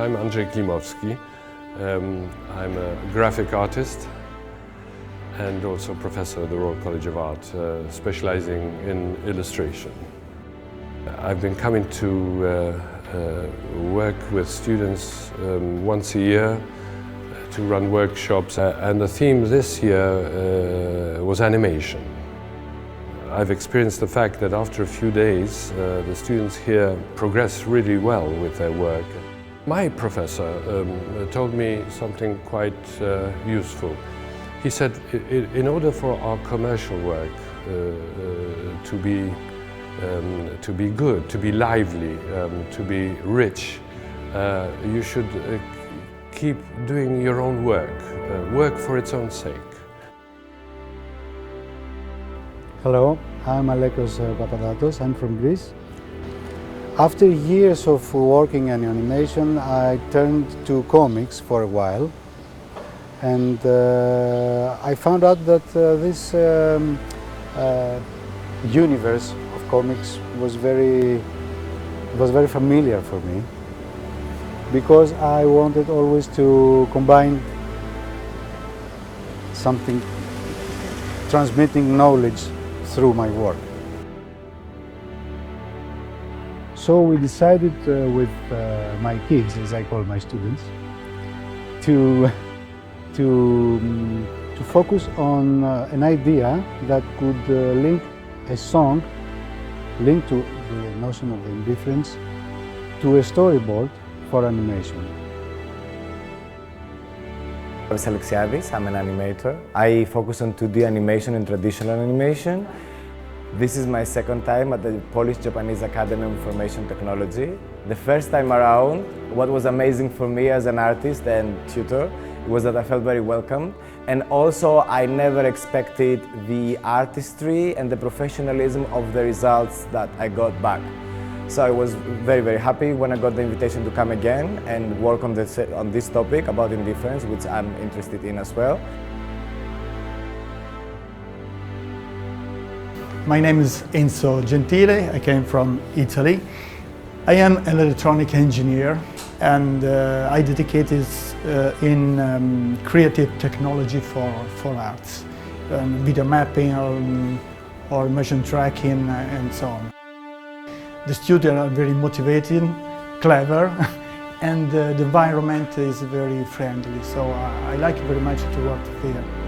I'm Andrzej Klimowski. Um, I'm a graphic artist and also professor at the Royal College of Art, uh, specializing in illustration. I've been coming to uh, uh, work with students um, once a year to run workshops, uh, and the theme this year uh, was animation. I've experienced the fact that after a few days, uh, the students here progress really well with their work. My professor um, told me something quite uh, useful. He said, "I- i- in order for our commercial work uh, uh, to be um, to be good, to be lively, um, to be rich, uh, you should uh, keep doing your own work, uh, work for its own sake. Hello, I'm Alekos Papadatos. I'm from Greece. After years of working in animation, I turned to comics for a while, and uh, I found out that uh, this um, uh, universe of comics was very was very familiar for me because I wanted always to combine something transmitting knowledge through my work. So we decided uh, with uh, my kids, as I call my students, to to um, to focus on uh, an idea that could link a song, linked to the notion of indifference, to a storyboard for animation. Travis Alexiadis, I'm an animator. I focus on 2D animation and traditional animation. This is my second time at the Polish-Japanese Academy of Information Technology. The first time around, what was amazing for me as an artist and tutor was that I felt very welcome. And also, I never expected the artistry and the professionalism of the results that I got back. So I was very, very happy when I got the invitation to come again and work on this, on this topic about indifference, which I'm interested in as well. My name is Enzo Gentile. I came from Italy. I am an electronic engineer and uh, I dedicated uh, in um, creative technology for, for arts, um, video mapping um, or motion tracking uh, and so on. The students are very motivated, clever, and uh, the environment is very friendly. So uh, I like very much to work here.